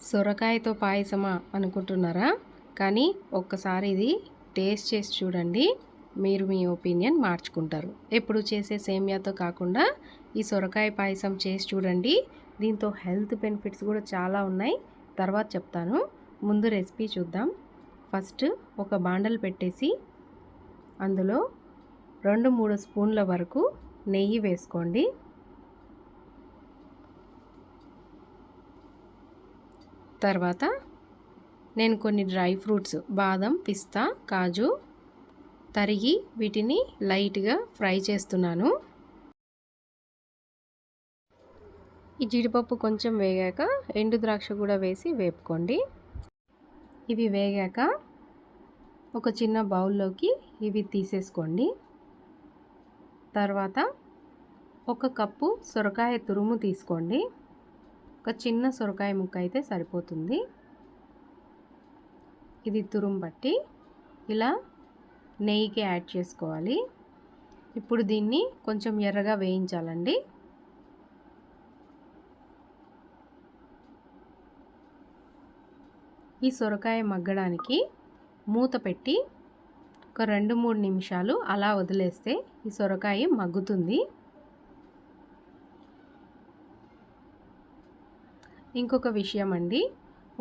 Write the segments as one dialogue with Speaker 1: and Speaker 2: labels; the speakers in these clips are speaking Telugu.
Speaker 1: సొరకాయతో పాయసమా అనుకుంటున్నారా? కానీ ఒక్కసారి ఇది టేస్ట్ చేసి చూడండి. మీరు మీ ఒపీనియన్ మార్చుకుంటారు. ఎప్పుడు చేసే సేమియాతో కాకుండా ఈ సొరకాయ పాయసం చేసి చూడండి. దీంతో హెల్త్ బెనిఫిట్స్ కూడా చాలా ఉన్నాయి. తర్వాత చెప్తాను. ముందు రెసిపీ చూద్దాం. ఫస్ట్ ఒక బాండలు పెట్టేసి అందులో రెండు మూడు స్పూన్ల వరకు నెయ్యి వేసుకోండి. తర్వాత నేను కొన్ని డ్రై ఫ్రూట్స్ బాదం పిస్తా కాజు తరిగి వీటిని లైట్గా ఫ్రై చేస్తున్నాను. ఈ జీడిపప్పు కొంచెం వేగాక ఎండు ద్రాక్ష కూడా వేసి వేపుకోండి. ఇవి వేగాక ఒక చిన్న బౌల్లోకి ఇవి తీసేసుకోండి. తర్వాత ఒక కప్పు సొరకాయ తురుము తీసుకోండి. ఒక చిన్న సొరకాయ ముక్క అయితే సరిపోతుంది. ఇది తురుం బట్టి ఇలా నెయ్యికి యాడ్ చేసుకోవాలి. ఇప్పుడు దీన్ని కొంచెం ఎర్రగా వేయించాలండి. ఈ సొరకాయ మగ్గడానికి మూత పెట్టి ఒక రెండు మూడు నిమిషాలు అలా వదిలేస్తే ఈ సొరకాయ మగ్గుతుంది. ఇంకొక విషయం అండి.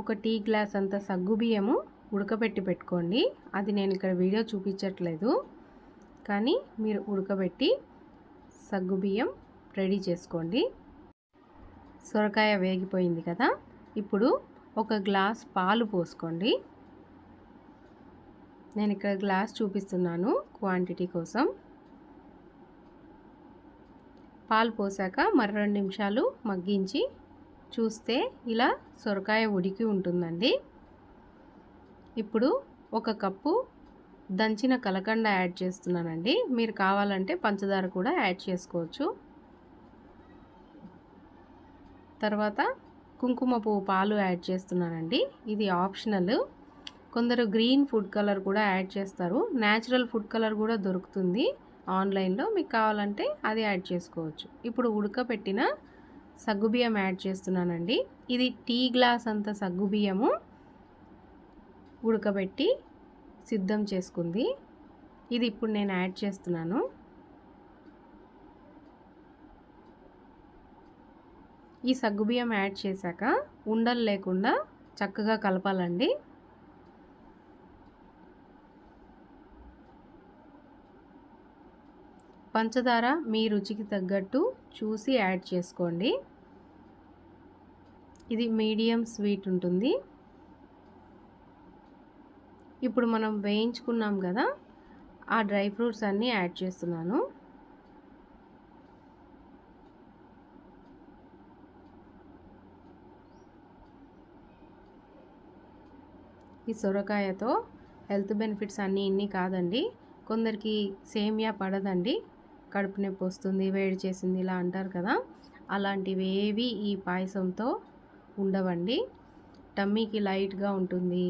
Speaker 1: ఒక టీ గ్లాస్ అంత సగ్గుబియ్యము ఉడకబెట్టి పెట్టుకోండి. అది నేను ఇక్కడ వీడియో చూపించట్లేదు. కానీ మీరు ఉడకబెట్టి సగ్గుబియ్యం రెడీ చేసుకోండి. సొరకాయ వేగిపోయింది కదా. ఇప్పుడు ఒక గ్లాస్ పాలు పోసుకోండి. నేను ఇక్కడ గ్లాస్ చూపిస్తున్నాను క్వాంటిటీ కోసం. పాలు పోసాక మరి రెండు నిమిషాలు మగ్గించి చూస్తే ఇలా సొరకాయ ఉడికి ఉంటుందండి. ఇప్పుడు ఒక కప్పు దంచిన కలకండ యాడ్ చేస్తున్నానండి. మీరు కావాలంటే పంచదార కూడా యాడ్ చేసుకోవచ్చు. తర్వాత కుంకుమ పువ్వు పాలు యాడ్ చేస్తున్నానండి. ఇది ఆప్షనల్. కొందరు గ్రీన్ ఫుడ్ కలర్ కూడా యాడ్ చేస్తారు. న్యాచురల్ ఫుడ్ కలర్ కూడా దొరుకుతుంది. ఆన్లైన్లో మీకు కావాలంటే అది యాడ్ చేసుకోవచ్చు. ఇప్పుడు ఉడకపెట్టిన సగ్గుబియ్యం యాడ్ చేస్తున్నానండి. ఇది టీ గ్లాస్ అంత సగ్గుబియ్యము ఉడకబెట్టి సిద్ధం చేసుకుంది. ఇది ఇప్పుడు నేను యాడ్ చేస్తున్నాను. ఈ సగ్గుబియ్యం యాడ్ చేశాక ఉండలు లేకుండా చక్కగా కలపాలండి. పంచదార మీ రుచికి తగ్గట్టు చూసి యాడ్ చేసుకోండి. ఇది మీడియం స్వీట్ ఉంటుంది. ఇప్పుడు మనం వేయించుకున్నాం కదా ఆ డ్రై ఫ్రూట్స్ అన్నీ యాడ్ చేస్తున్నాను. ఈ సొరకాయతో హెల్త్ బెనిఫిట్స్ అన్నీ ఇన్ని కాదండి. కొందరికి సేమియా పడదండి. కడుపు నొప్పి వస్తుంది వేడి చేసింది ఇలా అంటారు కదా. అలాంటివి ఏవి ఈ పాయసంతో ఉండవండి. టమ్మీకి లైట్గా ఉంటుంది.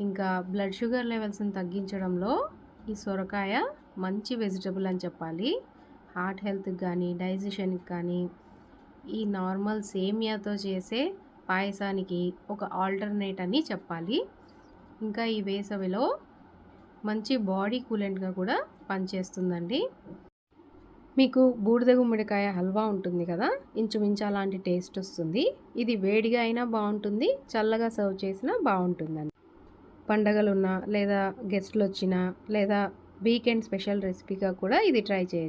Speaker 1: ఇంకా బ్లడ్ షుగర్ లెవెల్స్ని తగ్గించడంలో ఈ సొరకాయ మంచి వెజిటబుల్ అని చెప్పాలి. హార్ట్ హెల్త్కి కానీ డైజెషన్కి కానీ ఈ నార్మల్ సేమియాతో చేసే పాయసానికి ఒక ఆల్టర్నేట్ అని చెప్పాలి. ఇంకా ఈ వేసవిలో మంచి బాడీ కూలెంట్గా కూడా పనిచేస్తుందండి. మీకు బూడిద గుమ్మడికాయ హల్వా ఉంటుంది కదా? ఇంచుమించు అలాంటి టేస్ట్ వస్తుంది. ఇది వేడిగా అయినా బాగుంటుంది చల్లగా సర్వ్ చేసినా బాగుంటుందండి. పండగలున్నా లేదా గెస్ట్లు వచ్చినా లేదా వీకెండ్ స్పెషల్ రెసిపీగా కూడా ఇది ట్రై చేయొచ్చు.